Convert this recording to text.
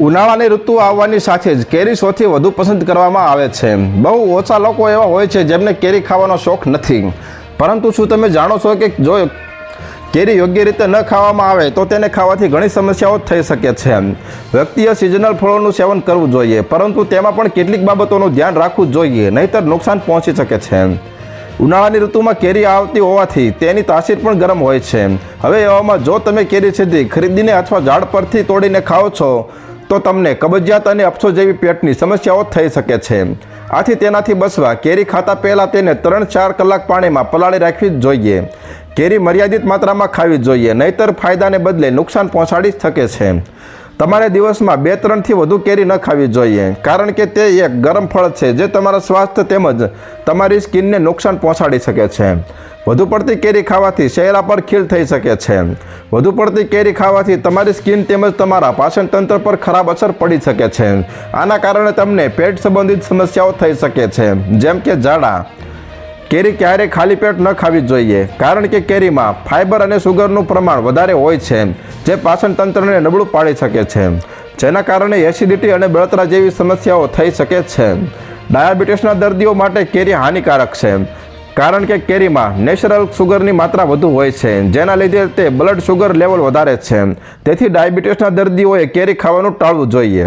ઉનાળાની ઋતુ આવવાની સાથે જ કેરી સૌથી વધુ પસંદ કરવામાં આવે છે. બહુ ઓછા લોકો એવા હોય છે જેમને કેરી ખાવાનો શોખ નથી. પરંતુ શું તમે જાણો છો કે જો કેરી યોગ્ય રીતે ન ખાવામાં આવે, તો તેને ખાવાથી ઘણી સમસ્યાઓ થઈ શકે છે. વ્યક્તિએ સિઝનલ ફળોનું સેવન કરવું જોઈએ, પરંતુ તેમાં પણ કેટલીક બાબતોનું ધ્યાન રાખવું જોઈએ, નહીંતર નુકસાન પહોંચી શકે છે. ઉનાળાની ઋતુમાં કેરી આવતી હોવાથી તેની તાસીર પણ ગરમ હોય છે. હવે એવામાં જો તમે કેરી સીધી ખરીદીને અથવા ઝાડ પરથી તોડીને ખાઓ છો તો તમને કબજિયાત અને અફસો જેવી પેટની સમસ્યાઓ થઈ શકે છે. આથી તેનાથી બચવા કેરી ખાતા પહેલાં તેને ત્રણ ચાર કલાક પાણીમાં પલાળી રાખવી જ જોઈએ. કેરી મર્યાદિત માત્રામાં ખાવી જોઈએ, નહીતર ફાયદાને બદલે નુકસાન પહોંચાડી શકે છે. તમારે દિવસમાં બે ત્રણથી વધુ કેરી ન ખાવી જોઈએ, કારણ કે તે એક ગરમ ફળ છે જે તમારા સ્વાસ્થ્ય તેમજ તમારી સ્કિનને નુકસાન પહોંચાડી શકે છે. વધુ પડતી કેરી ખાવાથી ચહેરા પર ખીલ થઈ શકે છે. વધુ પડતી કેરી ખાવાથી તમારી સ્કિન તેમજ તમારા પાચન તંત્ર પર ખરાબ અસર પડી શકે છે. આના કારણે તમને પેટ સંબંધિત સમસ્યાઓ થઈ શકે છે, જેમ કે ઝાડા કેરી ક્યારેય ખાલી પેટ ન ખાવી જોઈએ. કારણ કે કેરીમાં ફાઇબર અને સુગરનું પ્રમાણ વધારે હોય છે, જે પાચન તંત્રને નબળું પાડી શકે છે. જેના કારણે એસિડિટી અને બળતરા જેવી સમસ્યાઓ થઈ શકે છે. ડાયાબિટીસના દર્દીઓ માટે કેરી હાનિકારક છે, કારણ કે કેરીમાં નેચરલ સુગરની માત્રા વધુ હોય છે, જેના લીધે તે બ્લડ સુગર લેવલ વધારે છે. તેથી ડાયાબિટીસના દર્દીઓએ કેરી ખાવાનું ટાળવું જોઈએ.